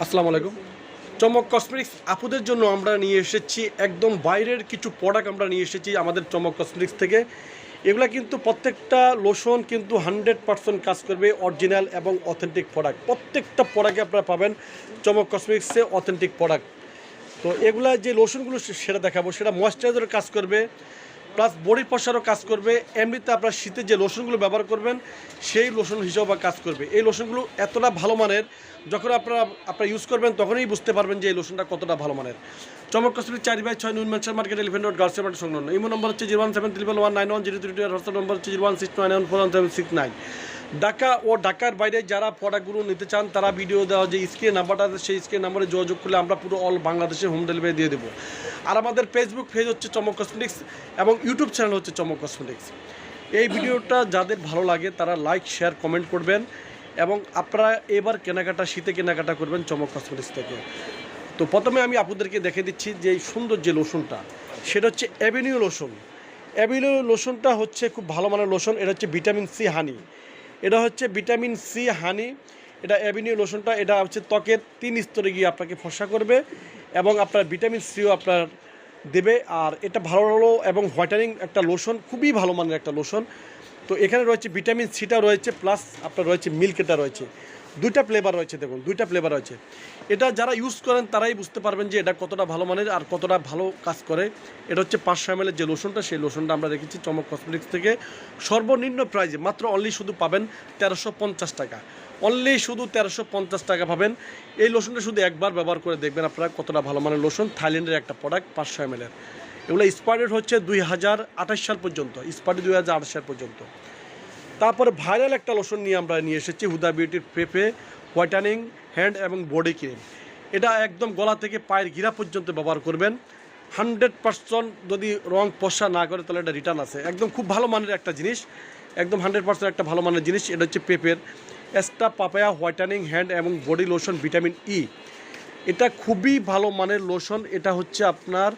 আসসালামু আলাইকুম। চমক কসমেটিক্স আপুদের জন্য আমরা নিয়ে এসেছি, একদম বাইরের কিছু প্রোডাক্ট আমরা নিয়ে এসেছি আমাদের চমক কসমেটিক্স থেকে। এগুলা কিন্তু প্রত্যেকটা লোশন কিন্তু হান্ড্রেড পার্সেন্ট কাজ করবে অরিজিনাল এবং অথেন্টিক প্রোডাক্ট প্রত্যেকটা প্রোডাক্টে আপনারা পাবেন চমক কসমেটিক্সে অথেন্টিক প্রোডাক্ট তো এগুলা যে লোশনগুলো সেটা দেখাবো। সেটা ময়শ্চারাইজারের কাজ করবে। প্লাস বডি পশারও কাজ করবে। এমনিতে আপনার শীতে যে লোশনগুলো ব্যবহার করবেন, সেই লোশন হিসাবে কাজ করবে। এই লোশনগুলো এতটা ভালো মানের, যখন আপনারা আপনারা ইউজ করবেন, তখনই বুঝতে পারবেন যে এই লোশনটা কতটা ভালো মানের। চমক কসমেটিক চারি বাই ছয় নুন market eleven road girls market সংলগ্ন। ইমো নম্বর হচ্ছে zero one seven triple one nine one zero three two আর হোয়াটসঅ্যাপ নম্বর হচ্ছে zero one six nine one four one seven six nine Dhaka ও ঢাকার বাইরে যারা প্রোডাক্টগুলো নিতে চান, তারা ভিডিও দেওয়া যে স্ক্রিন নাম্বারটা আছে, সেই স্ক্রিন নাম্বারে যোগাযোগ করলে আমরা পুরো অল বাংলাদেশে হোম ডেলিভারি দিয়ে দেবো। আর আমাদের ফেসবুক পেজ হচ্ছে চমক কসমেটিক্স এবং ইউটিউব চ্যানেল হচ্ছে চমক কসমেটিক্স এই ভিডিওটা যাদের ভালো লাগে, তারা লাইক শেয়ার কমেন্ট করবেন এবং আপনারা এবার কেনাকাটা, শীতে কেনাকাটা করবেন চমক কসমেটিক্স থেকে। তো প্রথমে আমি আপনাদেরকে দেখে দিচ্ছি যে এই সুন্দর যে লোশনটা সেটা হচ্ছে অ্যাভিনিউ লোশন অ্যাভিনিউ লোশনটা হচ্ছে খুব ভালো মানের লোশন এটা হচ্ছে ভিটামিন সি হানি এটা হচ্ছে ভিটামিন সি হানি, এটা অ্যাভিনিউ লোশনটা, এটা হচ্ছে ত্বকের তিন স্তরে গিয়ে আপনাকে ফসা করবে এবং আপনার ভিটামিন সিও আপনার দেবে। আর এটা ভালো এবং হোয়াইটানিং একটা লোশন, খুবই ভালো মানের একটা লোশন। তো এখানে রয়েছে ভিটামিন সিটা রয়েছে প্লাস আপনার রয়েছে মিল্কটা রয়েছে। দুইটা ফ্লেভার রয়েছে দেখুন, দুইটা ফ্লেভার রয়েছে। এটা যারা ইউজ করেন তারাই বুঝতে পারবেন যে এটা কতটা ভালো মানের আর কতটা ভালো কাজ করে। এটা হচ্ছে পাঁচশো এম যে লোশনটা সেই লোশনটা আমরা রেখেছি চমক কসমেটিক্স থেকে। সর্বনিম্ন প্রাইজে মাত্র অনলি শুধু পাবেন তেরোশো পঞ্চাশ টাকা। অনলি শুধু তেরোশো পঞ্চাশ টাকা পাবেন। এই লোশনটা শুধু একবার ব্যবহার করে দেখবেন আপনারা কতটা ভালো মানের লোশন থাইল্যান্ডের একটা প্রোডাক্ট পাঁচশো এম এগুলো স্পার্টেড হচ্ছে দুই হাজার আঠাশ সাল পর্যন্ত স্পার্টেড দুই হাজার আঠাশ সাল পর্যন্ত। তারপরে ভাইরাল একটা লোশন নিয়ে আমরা নিয়ে এসেছি হুদা বিউটির পেপে হোয়াইটানিং হ্যান্ড এবং বডি ক্রিম এটা একদম গলা থেকে পায়ের গিরা পর্যন্ত ব্যবহার করবেন। হান্ড্রেড পার্সেন্ট যদি রং পশা না করে, তাহলে এটা রিটার্ন আছে। একদম খুব ভালো মানের একটা জিনিস। একদম হান্ড্রেড পার্সেন্ট একটা ভালো মানের জিনিস। এটা হচ্ছে পেপের এক্সট্রা পাপায়া হোয়াইটানিং হ্যান্ড এবং বডি লোশন ভিটামিন ই এটা খুবই ভালো মানের লোশন এটা হচ্ছে আপনার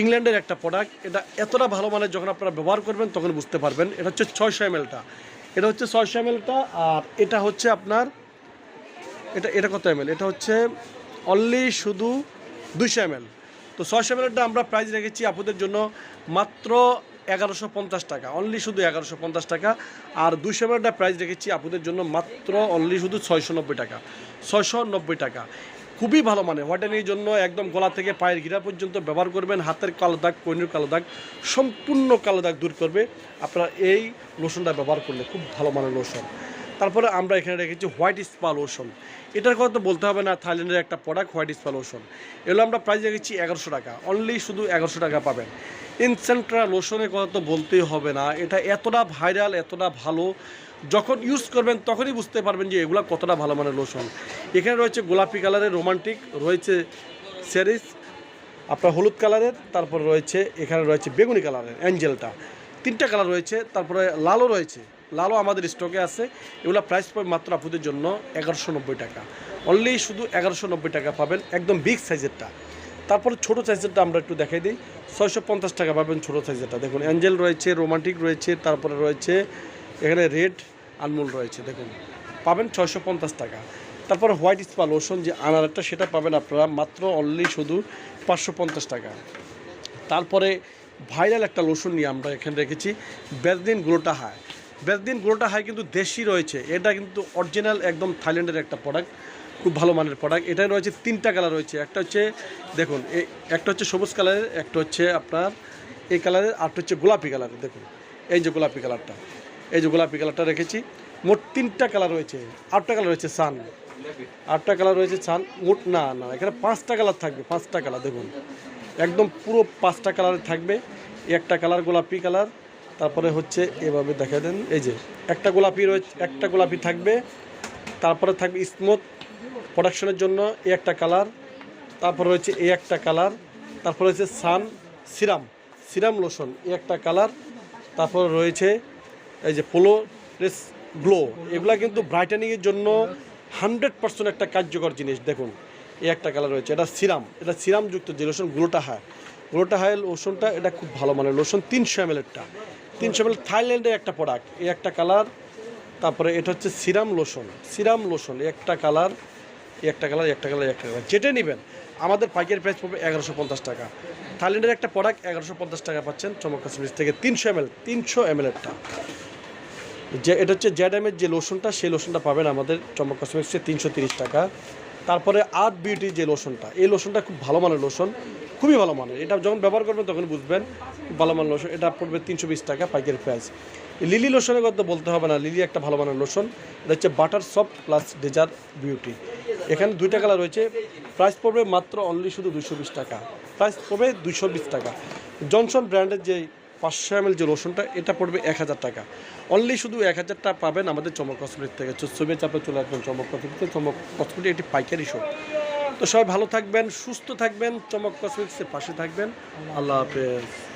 ইংল্যান্ডের একটা প্রোডাক্ট এটা এতটা ভালো মানের যখন আপনারা ব্যবহার করবেন, তখন বুঝতে পারবেন। এটা হচ্ছে ছয়শো এমএলটা এটা হচ্ছে ছয়শো এমএলটা আর এটা হচ্ছে আপনার, এটা এটা কত এমএল এটা হচ্ছে অনলি শুধু দুইশো এমএল তো ছয়শো এমএলটা আমরা প্রাইস রেখেছি আপনাদের জন্য মাত্র এগারোশো পঞ্চাশ টাকা। অনলি শুধু এগারোশো পঞ্চাশ টাকা। আর দুইশো এমএলটা প্রাইস রেখেছি আপনাদের জন্য মাত্র অনলি শুধু ছয়শো নব্বই টাকা। ছয়শো নব্বই টাকা। খুবই ভালো মানে। হোয়াইটেনির জন্য একদম গলা থেকে পায়ের গিরা পর্যন্ত ব্যবহার করবেন। হাতের কালো দাগ কইনের কালো দাগ, সম্পূর্ণ কালো দাগ দূর করবে। আপনারা এই লোশনটা ব্যবহার করলে খুব ভালো মানের লোশন তারপরে আমরা এখানে রেখেছি হোয়াইট স্পা লোশন এটার কথা তো বলতে হবে না, থাইল্যান্ডের একটা প্রোডাক্ট হোয়াইট স্পা লোশন এগুলো আমরা প্রাইস রেখেছি এগারোশো টাকা। অনলি শুধু এগারোশো টাকা পাবেন। ইনসেন্ট্রা লোশনের কথা তো বলতেই হবে না। এটা এতটা ভাইরাল এতটা ভালো। যখন ইউজ করবেন, তখনই বুঝতে পারবেন যে এগুলো কতটা ভালো মানের লোশন এখানে রয়েছে গোলাপি কালারের রোমান্টিক রয়েছে সেরিস আপনার হলুদ কালারের তারপর রয়েছে, এখানে রয়েছে বেগুনি কালারের অ্যাঞ্জেলটা তিনটা কালার রয়েছে, তারপরে লালও রয়েছে। লালও আমাদের স্টকে আছে। এগুলো প্রাইস পাবে মাত্র আপুদের জন্য এগারোশো নব্বই টাকা। অনলি শুধু এগারোশো নব্বই টাকা পাবেন, একদম বিগ সাইজেরটা তারপরে ছোটো সাইজেরটা আমরা একটু দেখাই দিই। ছয়শো পঞ্চাশ টাকা পাবেন ছোটো সাইজেরটা দেখুন অ্যাঞ্জেল রয়েছে রোমান্টিক রয়েছে, তারপরে রয়েছে, এখানে রেড আনমোল রয়েছে, দেখুন। পাবেন ছয়শো পঞ্চাশ টাকা। তারপরে হোয়াইট স্পা লোশন যে আনারটা সেটা পাবেন আপনারা মাত্র অনলি শুধু পাঁচশো পঞ্চাশ টাকা। তারপরে ভাইরাল একটা লোশন নিয়ে আমরা এখানে রেখেছি, বেজদিন গ্লোটা হায় বেজদিন গ্লোটা হায় কিন্তু দেশি রয়েছে, এটা কিন্তু অরিজিনাল একদম থাইল্যান্ডের একটা প্রোডাক্ট খুব ভালো মানের প্রোডাক্ট এটা রয়েছে, তিনটা কালার রয়েছে, একটা হচ্ছে, দেখুন একটা হচ্ছে সবুজ কালারের একটা হচ্ছে আপনার এই কালারের আরটা হচ্ছে গোলাপি কালারের দেখুন। এই যে গোলাপি কালারটা এই যে গোলাপি কালারটা রেখেছি। মোট তিনটা কালার রয়েছে। আটটা কালার রয়েছে সান। আটটা কালার রয়েছে সান। মোট না না, এখানে পাঁচটা কালার থাকবে, পাঁচটা কালার, দেখুন। একদম পুরো পাঁচটা কালার থাকবে। একটা কালার গোলাপি কালার, তারপরে হচ্ছে এভাবে দেখা দেন। এই যে একটা গোলাপি রয়েছে, একটা গোলাপি থাকবে, তারপরে থাকবে স্মুথ প্রোডাকশনের জন্য এই একটা কালার, তারপর রয়েছে এই একটা কালার, তারপরে রয়েছে সান, সিরাম সিরাম লোশন, এই একটা কালার, তারপর রয়েছে এই যে পোলো রেস গ্লো, এগুলা কিন্তু ব্রাইটেনিংয়ের জন্য হান্ড্রেড পার্সেন্ট একটা কার্যকর জিনিস, দেখুন। এই একটা কালার রয়েছে, এটা সিরাম এটা সিরামযুক্ত যে লোশন গ্লোটা হায়। গ্লোটা হায় লোশনটা এটা খুব ভালো মানের লোশন তিনশো এম এলটা তিনশো এম এল থাইল্যান্ডের একটা প্রোডাক্ট এই একটা কালার তারপরে এটা হচ্ছে সিরাম লোশন সিরাম লোশন একটা কালার একটা কালার একটা কালার একটা কালার যেটা নেবেন, আমাদের পাইকের প্রাইস পড়বে এগারোশো পঞ্চাশ টাকা। থাইল্যান্ডের একটা প্রোডাক্ট এগারোশো পঞ্চাশ টাকা পাচ্ছেন চমক কাশ্মীর থেকে তিনশো এম এল তিনশো এম এলটা যে, এটা হচ্ছে জ্যাডামের যে লোশনটা সেই লোশনটা পাবেন আমাদের চমক কসমেটিক্সে তিনশো টাকা। তারপরে আর্ট বিউটি যে লোশনটা এই লোশনটা খুব ভালো মানের লোশন খুবই ভালো মানের। এটা যখন ব্যবহার করবেন তখন বুঝবেন ভালো মানের লোশন এটা পড়বে তিনশো বিশ টাকা পাইকারি প্রাইস লিলি লোশনের কথা বলতে হবে না, লিলি একটা ভালো মানের লোশন এটা হচ্ছে বাটার সফট প্লাস ডেজার বিউটি এখানে দুইটা কালার রয়েছে প্রাইস পড়বে মাত্র অনলি শুধু দুশো বিশ টাকা। প্রাইস পড়বে দুশো বিশ টাকা। জনসন ব্র্যান্ডের যে পাঁচশো এম যে রসুনটা, এটা পড়বে এক হাজার টাকা। অনলি শুধু এক হাজারটা পাবেন আমাদের চমক কসমেটিক থেকে। ছবি চাপে চলে আসবেন চমক কসমেটিক চমক কসমেটিক একটি পাইকারি শপ তো সবাই ভালো থাকবেন, সুস্থ থাকবেন। চমক কসমেটিক্সের পাশে থাকবেন। আল্লাহ হাফেজ।